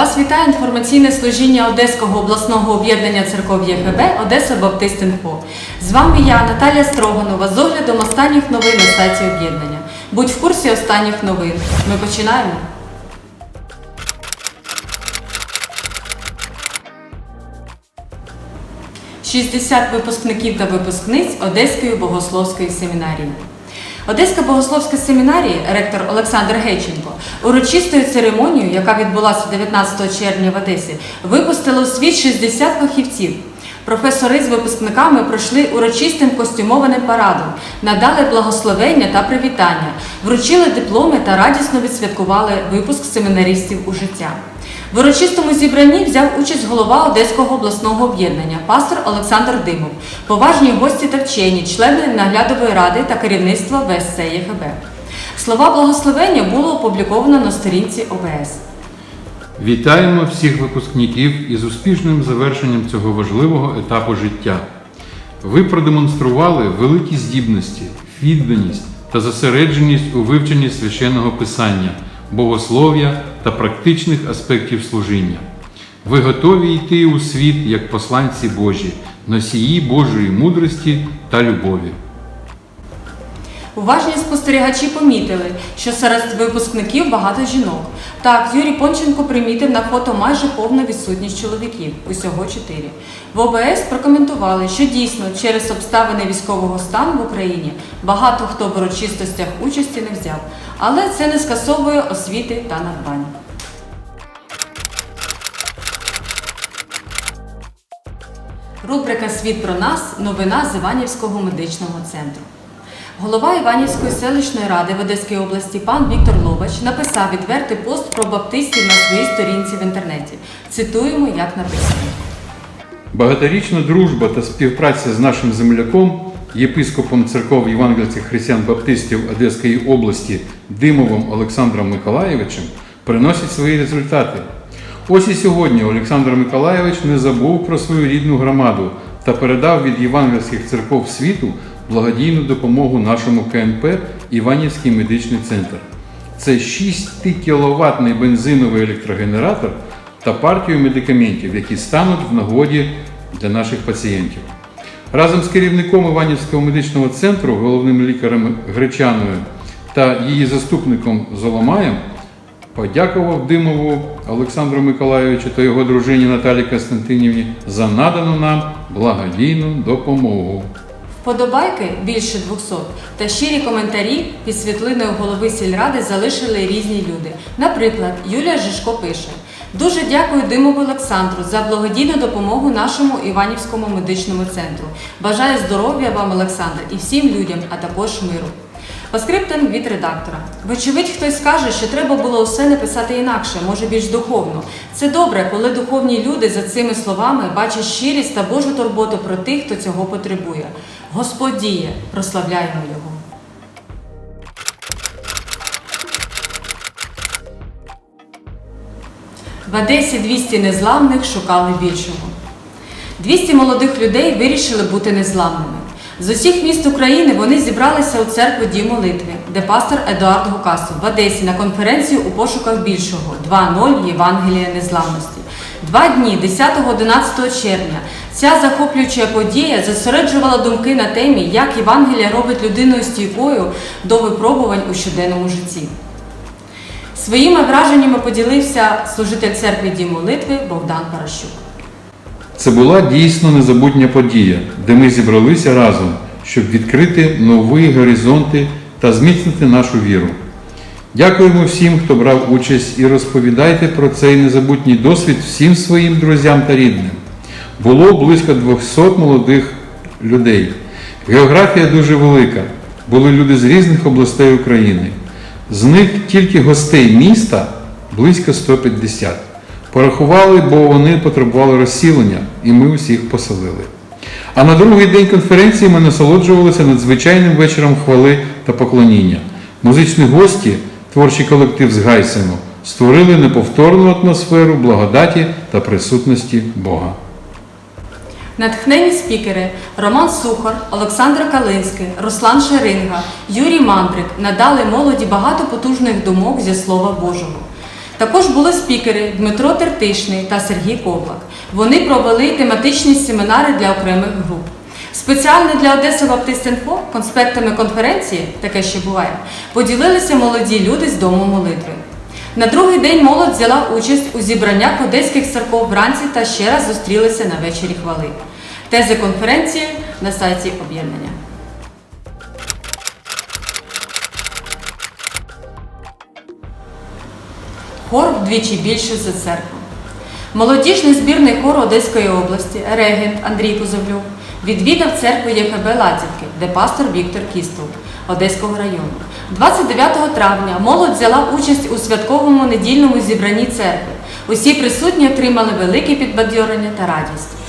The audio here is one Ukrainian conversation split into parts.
Вас вітає інформаційне служіння Одеського обласного об'єднання церков ЄГБ Одеса Баптист Інфо. З вами я, Наталія Строганова, з оглядом останніх новин на сайті об'єднання. Будь в курсі останніх новин. Ми починаємо. – 60 випускників та випускниць Одеської богословської семінарії. Одеська богословська семінарія, ректор Олександр Гейченко, урочистою церемонією, яка відбулася 19 червня в Одесі, випустила у світ 60 фахівців. Професори з випускниками пройшли урочистим костюмованим парадом, надали благословення та привітання, вручили дипломи та радісно відсвяткували випуск семінаристів у життя. В урочистому зібранні взяв участь голова Одеського обласного об'єднання, пастор Олександр Димов, поважні гості та вчені, члени наглядової ради та керівництва ВСЦ ЄГБ. Слова благословення було опубліковано на сторінці ОБС. Вітаємо всіх випускників із успішним завершенням цього важливого етапу життя. Ви продемонстрували великі здібності, відданість та зосередженість у вивченні священного писання, богослов'я та практичних аспектів служіння. Ви готові йти у світ як посланці Божі, носії Божої мудрості та любові. Уважні спостерігачі помітили, що серед випускників багато жінок. Так, Юрій Понченко примітив на фото майже повну відсутність чоловіків, усього чотири. В ОБС прокоментували, що дійсно через обставини військового стану в Україні багато хто в урочистостях участі не взяв, але це не скасовує освіти та надбань. Рубрика Світ про нас новина з Іванівського медичного центру. Голова Іванівської селищної ради в Одеській області пан Віктор Лобач написав відвертий пост про баптистів на своїй сторінці в інтернеті. Цитуємо, як написано. Багаторічна дружба та співпраця з нашим земляком, єпископом церков євангельських християн-баптистів Одеської області Димовим Олександром Миколаєвичем приносить свої результати. Ось і сьогодні Олександр Миколаєвич не забув про свою рідну громаду та передав від євангельських церков світу благодійну допомогу нашому КНП Іванівський медичний центр. Це 6 кіловатний бензиновий електрогенератор та партію медикаментів, які стануть в нагоді для наших пацієнтів. Разом з керівником Іванівського медичного центру, головним лікарем Гречаною та її заступником Золомаєм подякував Димову Олександру Миколайовичу та його дружині Наталі Костянтинівні за надану нам благодійну допомогу. Вподобайки більше 200 та щирі коментарі під світлиною голови сільради залишили різні люди. Наприклад, Юлія Жишко пише: Дуже дякую Димову Олександру за благодійну допомогу нашому Іванівському медичному центру. Бажаю здоров'я вам, Олександр, і всім людям, а також миру. Поскриптом від редактора. Вочевидь, хтось скаже, що треба було усе написати інакше, може більш духовно. Це добре, коли духовні люди за цими словами бачать щирість та Божу турботу про тих, хто цього потребує. Господь діє, прославляємо Його. В Одесі 200 незламних шукали більшого. 200 молодих людей вирішили бути незламними. З усіх міст України вони зібралися у церкву Дім молитви, де пастор Едуард Гукасов в Одесі на конференцію у пошуках більшого 2.0 Євангелія незламності. Два дні 10-11 червня ця захоплююча подія зосереджувала думки на темі, як Євангелія робить людиною стійкою до випробувань у щоденному житті. Своїми враженнями поділився служитель церкви Дім молитви Богдан Паращук. Це була дійсно незабутня подія, де ми зібралися разом, щоб відкрити нові горизонти та зміцнити нашу віру. Дякуємо всім, хто брав участь, і розповідайте про цей незабутній досвід всім своїм друзям та рідним. Було близько 200 молодих людей. Географія дуже велика. Були люди з різних областей України. З них тільки гостей міста близько 150. Порахували, бо вони потребували розсілення, і ми усіх поселили. А на другий день конференції ми насолоджувалися надзвичайним вечором хвали та поклоніння. Музичні гості, творчий колектив з Гайсену, створили неповторну атмосферу благодаті та присутності Бога. Натхнені спікери Роман Сухар, Олександр Калинський, Руслан Шеринга, Юрій Мандрик надали молоді багато потужних думок зі Слова Божого. Також були спікери Дмитро Тертишний та Сергій Ковлак. Вони провели тематичні семінари для окремих груп. Спеціально для Одеси Баптист-Інфо конспектами конференції, таке ще буває, поділилися молоді люди з дому молитви. На другий день молодь взяла участь у зібраннях одеських церков вранці та ще раз зустрілися на вечері хвали. Тези конференції на сайті об'єднання. Хор вдвічі більше за церкву. Молодіжний збірний хор Одеської області, регент Андрій Кузовлюк, відвідав церкву ЄФБ Латівки, де пастор Віктор Кістов Одеського району. 29 травня молодь взяла участь у святковому недільному зібранні церкви. Усі присутні отримали велике підбадьорення та радість.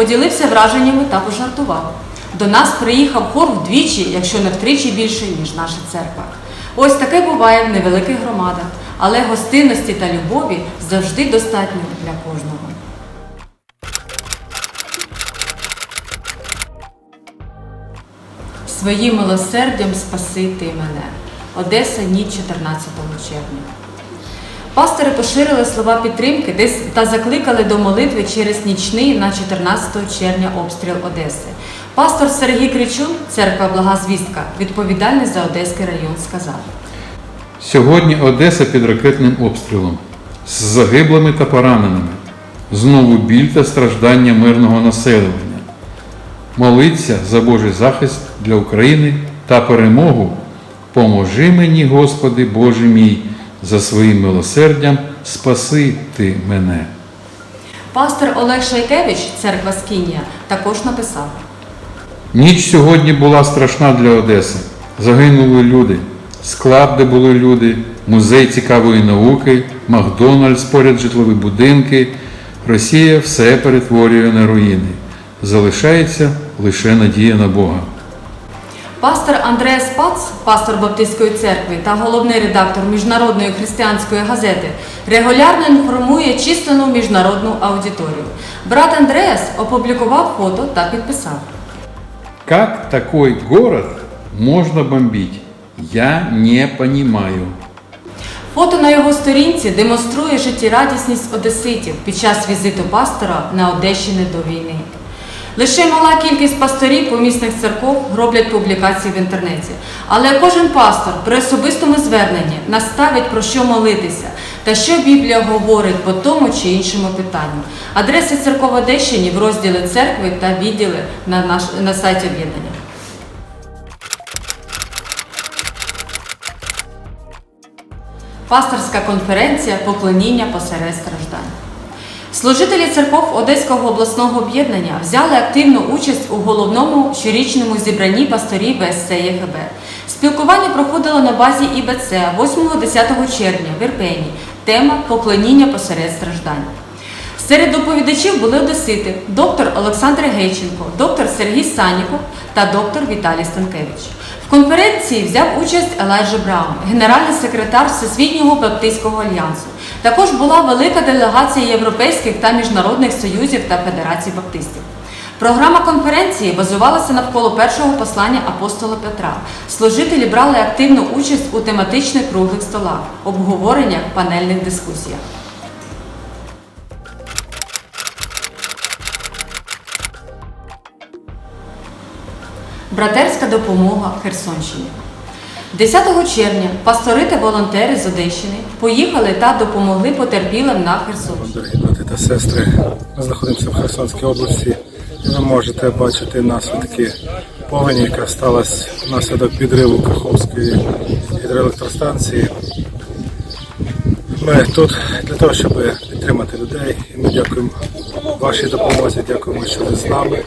Поділився враженнями та пожартував. До нас приїхав хор вдвічі, якщо не втричі більше, ніж наша церква. Ось таке буває в невеликих громадах, але гостинності та любові завжди достатньо для кожного. Своїм милосердям спаси ти мене. Одеса, ніч 14 червня. Пастори поширили слова підтримки та закликали до молитви через нічний на 14 червня обстріл Одеси. Пастор Сергій Кричун, церква Блага Звістка, відповідальний за Одеський район, сказав. Сьогодні Одеса під ракетним обстрілом з загиблими та пораненими. Знову біль та страждання мирного населення. Молиться за Божий захист для України та перемогу. Поможи мені, Господи Боже мій, за своїм милосердям спаси ти мене. Пастор Олег Шайкевич, церква Скінія, також написав. Ніч сьогодні була страшна для Одеси. Загинули люди, склад, де були люди, музей цікавої науки, Макдональдс поряд житлові будинки. Росія все перетворює на руїни. Залишається лише надія на Бога. Пастор Андреас Пац, пастор Баптистської церкви та головний редактор міжнародної християнської газети, регулярно інформує численну міжнародну аудиторію. Брат Андреас опублікував фото та підписав. Как такой город можно бомбить? Я не понимаю. Фото на його сторінці демонструє життєрадісність одеситів під час візиту пастора на Одещини до війни. Лише мала кількість пасторів помісних церков роблять публікації в інтернеті. Але кожен пастор при особистому зверненні наставить про що молитися та що Біблія говорить по тому чи іншому питанню. Адреси церков Одещині в розділі церкви та відділи на, наш, на сайті об'єднання. Пасторська конференція поклоніння посеред страждань. Служителі церков Одеського обласного об'єднання взяли активну участь у головному щорічному зібранні пасторів ВСЦ ЄХБ. Спілкування проходило на базі ІБЦ 8-10 червня в Ірпені. Тема поклоніння посеред страждань. Серед доповідачів були одесити доктор Олександр Гейченко, доктор Сергій Саніков та доктор Віталій Станкевич. В конференції взяв участь Елайджа Браун, генеральний секретар Всесвітнього Баптистського альянсу. Також була велика делегація європейських та міжнародних союзів та федерацій баптистів. Програма конференції базувалася навколо першого послання апостола Петра. Служителі брали активну участь у тематичних круглих столах, обговореннях, панельних дискусіях. Братерська допомога Херсонщині. 10 червня пастори та волонтери з Одещини поїхали та допомогли потерпілим на Херсонщині. Дорогі брати та сестри, ми знаходимося в Херсонській області. Ви можете бачити наслідки повені, яка сталася внаслідок підриву Каховської гідроелектростанції. Ми тут для того, щоб підтримати людей. І ми дякуємо вашій допомозі, дякуємо, що ви з нами,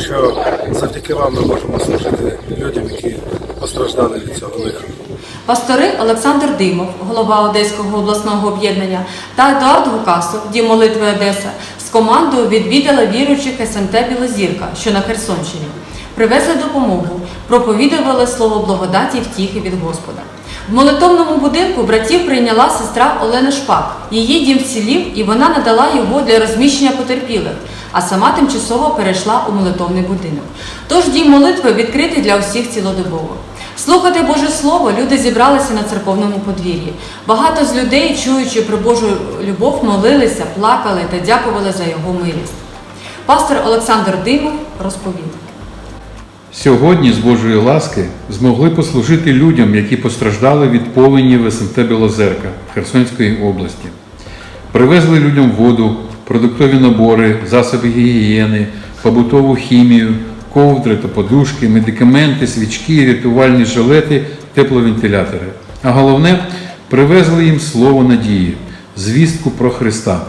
що завдяки вам ми можемо служити людям, які постраждали від цього лиха. Пастори Олександр Димов, голова Одеського обласного об'єднання, та Едуард Гукасов, дім молитви Одеса, з командою відвідали віруючих СМТ Білозірка, що на Херсонщині. Привезли допомогу, проповідували слово благодаті і втіхи від Господа. В молитовному будинку братів прийняла сестра Олена Шпак. Її дім вцілів, і вона надала його для розміщення потерпілих, а сама тимчасово перейшла у молитовний будинок. Тож дім молитви відкритий для усіх цілодобово. Слухати Боже Слово, люди зібралися на церковному подвір'ї. Багато з людей, чуючи про Божу любов, молилися, плакали та дякували за його милість. Пастор Олександр Димов розповів. Сьогодні з Божої ласки змогли послужити людям, які постраждали від повені в СМТ Білозерка Херсонської області. Привезли людям воду, продуктові набори, засоби гігієни, побутову хімію, ковдри та подушки, медикаменти, свічки, рятувальні жилети, тепловентилятори. А головне, привезли їм слово надії, звістку про Христа.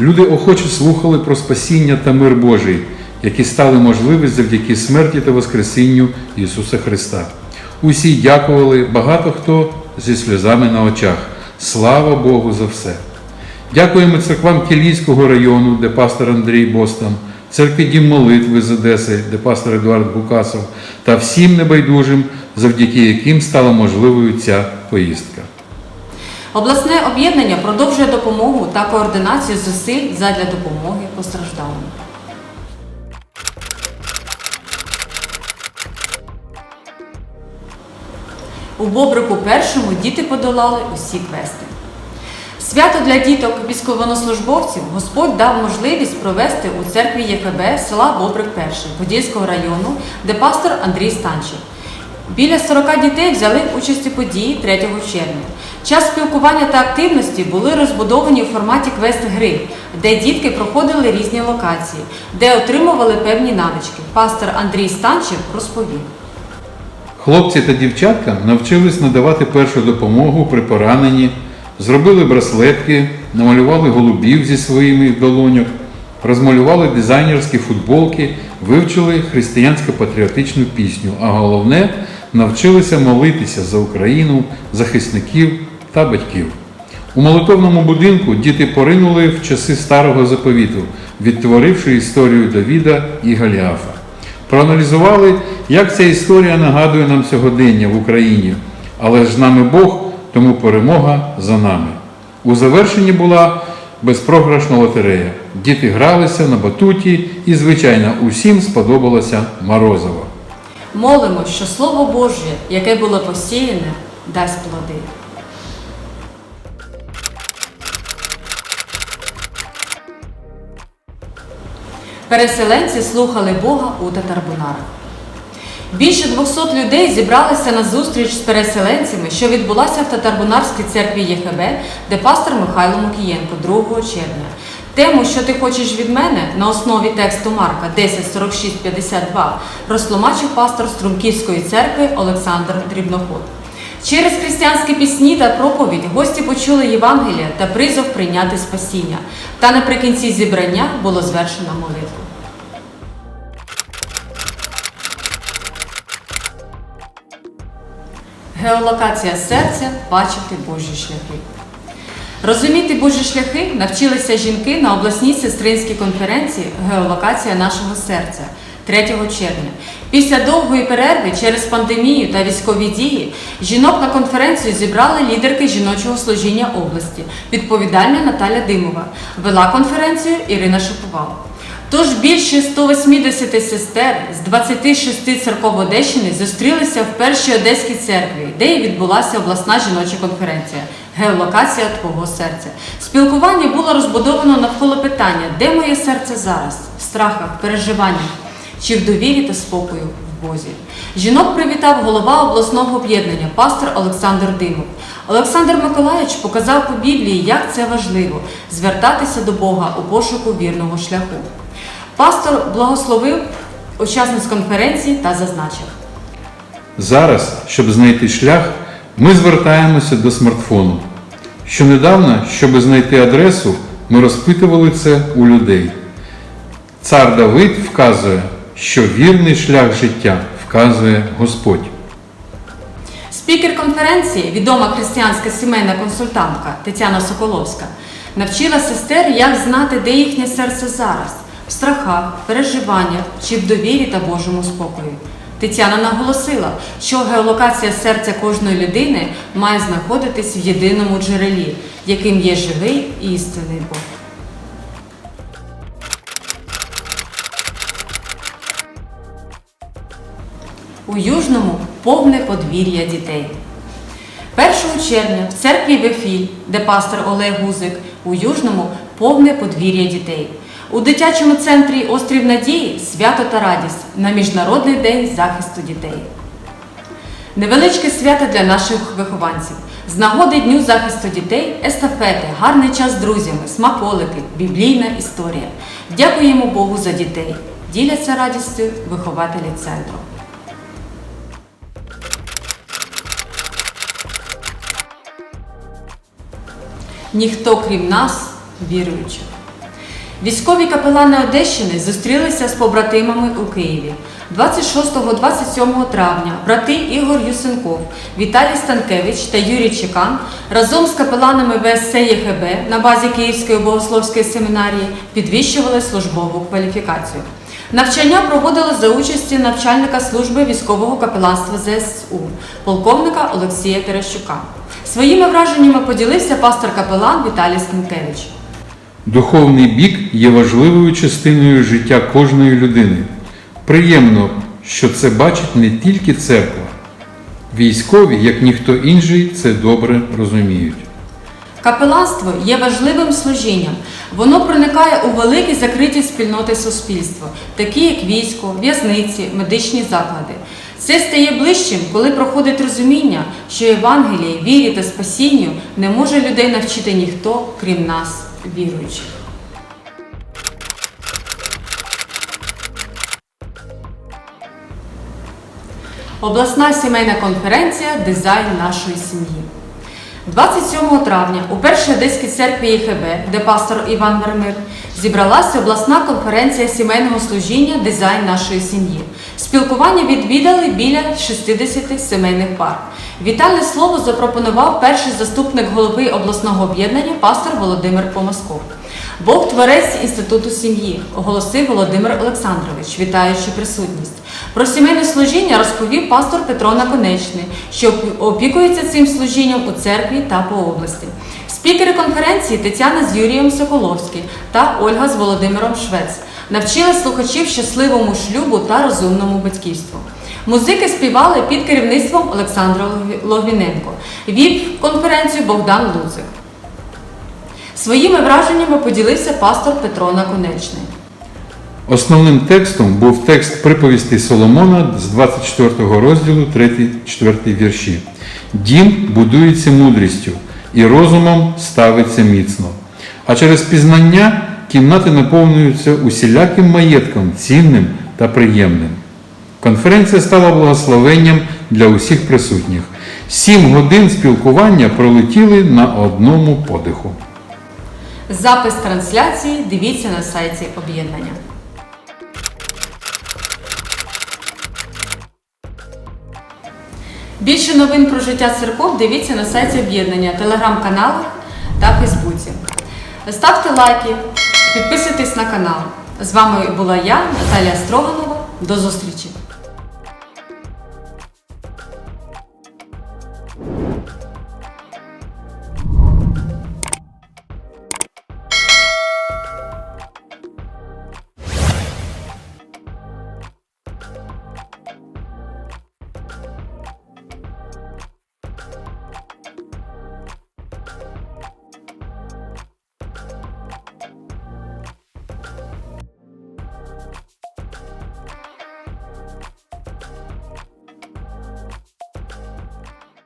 Люди охоче слухали про спасіння та мир Божий, які стали можливі завдяки смерті та Воскресінню Ісуса Христа. Усі дякували, багато хто зі сльозами на очах. Слава Богу за все! Дякуємо церквам Кілійського району, де пастор Андрій Бостан, церкві Дім молитви з Одеси, де пастор Едуард Букасов, та всім небайдужим, завдяки яким стала можливою ця поїздка. Обласне об'єднання продовжує допомогу та координацію зусиль задля допомоги постраждалим. У Бобрику першому діти подолали усі квести. Свято для діток військовослужбовців Господь дав можливість провести у церкві ЄКБ села Бобрик 1 Подільського району, де пастор Андрій Станчик. Біля 40 дітей взяли участь у події 3 червня. Час спілкування та активності були розбудовані у форматі квест-гри, де дітки проходили різні локації, де отримували певні навички. Пастор Андрій Станчик розповів. Хлопці та дівчатка навчились надавати першу допомогу при пораненні, зробили браслетки, намалювали голубів зі своїми долоньок, розмалювали дизайнерські футболки, вивчили християнсько-патріотичну пісню, а головне навчилися молитися за Україну, захисників та батьків. У молитовному будинку діти поринули в часи старого заповіту, відтворивши історію Давіда і Галіафа. Проаналізували, як ця історія нагадує нам сьогодення в Україні, але ж нами Бог, тому перемога за нами. У завершенні була безпрограшна лотерея. Діти гралися на батуті і, звичайно, усім сподобалося Морозово. Молимо, що Слово Боже, яке було посіяне, дасть плоди. Переселенці слухали Бога у Татарбунарах. Більше 200 людей зібралися на зустріч з переселенцями, що відбулася в Татарбунарській церкві ЄХБ, де пастор Михайло Мукієнко 2 червня. Тему, що ти хочеш від мене, на основі тексту Марка 10.46.52 розтлумачив пастор Струмківської церкви Олександр Дрібноход. Через християнські пісні та проповідь гості почули Євангелія та призов прийняти спасіння. Та наприкінці зібрання було звершено молитву. Геолокація серця бачити Божі шляхи. Розуміти Божі шляхи навчилися жінки на обласній сестринській конференції Геолокація нашого серця 3 червня. Після довгої перерви через пандемію та військові дії жінок на конференцію зібрали лідерки жіночого служіння області. Відповідальна Наталя Димова. Вела конференцію Ірина Шиповал. Тож більше 180 сестер з 26 церков Одещини зустрілися в першій Одеській церкві, де і відбулася обласна жіноча конференція Геолокація Твого серця. Спілкування було розбудовано навколо питання, де моє серце зараз, в страхах, переживаннях, чи в довірі та спокою в Бозі. Жінок привітав голова обласного об'єднання, пастор Олександр Димов. Олександр Миколаївич показав по Біблії, як це важливо звертатися до Бога у пошуку вірного шляху. Пастор благословив учасниць конференції та зазначив. Зараз, щоб знайти шлях, ми звертаємося до смартфону. що недавно, щоб знайти адресу, ми розпитували це у людей. Цар Давид вказує, що вірний шлях життя вказує Господь. Спікер конференції, відома християнська сімейна консультантка Тетяна Соколовська, навчила сестер, як знати, де їхнє серце зараз страхах, переживаннях чи в довірі та Божому спокою. Тетяна наголосила, що геолокація серця кожної людини має знаходитись в єдиному джерелі, яким є живий і істинний Бог. У Южному повне подвір'я дітей. 1 червня в церкві Вефіль, де пастор Олег Гузик, у Южному повне подвір'я дітей. У дитячому центрі Острів Надії свято та радість на Міжнародний день захисту дітей. Невеличке свято для наших вихованців. З нагоди Дню захисту дітей, естафети, гарний час з друзями, смаколики, біблійна історія. Дякуємо Богу за дітей. Діляться радістю вихователі центру. Ніхто крім нас, віруючих. Військові капелани Одещини зустрілися з побратимами у Києві. 26-27 травня брати Ігор Юсенков, Віталій Станкевич та Юрій Чекан разом з капеланами ВСЦ ЄХБ на базі Київської богословської семінарії підвищували службову кваліфікацію. Навчання проводили за участі навчальника служби військового капеланства ЗСУ, полковника Олексія Терещука. Своїми враженнями поділився пастор капелан Віталій Станкевич. Духовний бік є важливою частиною життя кожної людини. Приємно, що це бачить не тільки церква. Військові, як ніхто інший, це добре розуміють. Капеланство є важливим служінням. Воно проникає у великі закриті спільноти суспільства, такі як військо, в'язниці, медичні заклади. Це стає ближчим, коли проходить розуміння, що Євангелії, вірі та спасінню не може людей навчити ніхто, крім нас, віруючих. Обласна сімейна конференція Дизайн нашої сім'ї. 27 травня у першій Одеській церкві ЄХБ, де пастор Іван Вермир, зібралася обласна конференція сімейного служіння Дизайн нашої сім'ї. Спілкування відвідали біля 60 сімейних пар. Вітальне слово запропонував перший заступник голови обласного об'єднання пастор Володимир Помасков. Бог творець інституту сім'ї, оголосив Володимир Олександрович, вітаючи присутність. Про сімейне служіння розповів пастор Петро Наконечний, що опікується цим служінням у церкві та по області. Спікери конференції Тетяна з Юрієм Соколовським та Ольга з Володимиром Швець навчили слухачів щасливому шлюбу та розумному батьківству. Музики співали під керівництвом Олександра Логвіненко. Вів конференцію Богдан Луцик. Своїми враженнями поділився пастор Петро Наконечний. Основним текстом був текст приповісті Соломона з 24 розділу 3-4 вірші. Дім будується мудрістю і розумом ставиться міцно. А через пізнання кімнати наповнюються усіляким маєтком, цінним та приємним. Конференція стала благословенням для усіх присутніх. Сім годин спілкування пролетіли на одному подиху. Запис трансляції дивіться на сайті об'єднання. Більше новин про життя церков дивіться на сайті об'єднання, телеграм-каналах та Фейсбуці. Ставте лайки, підписуйтесь на канал. З вами була я, Наталія Строганова. До зустрічі!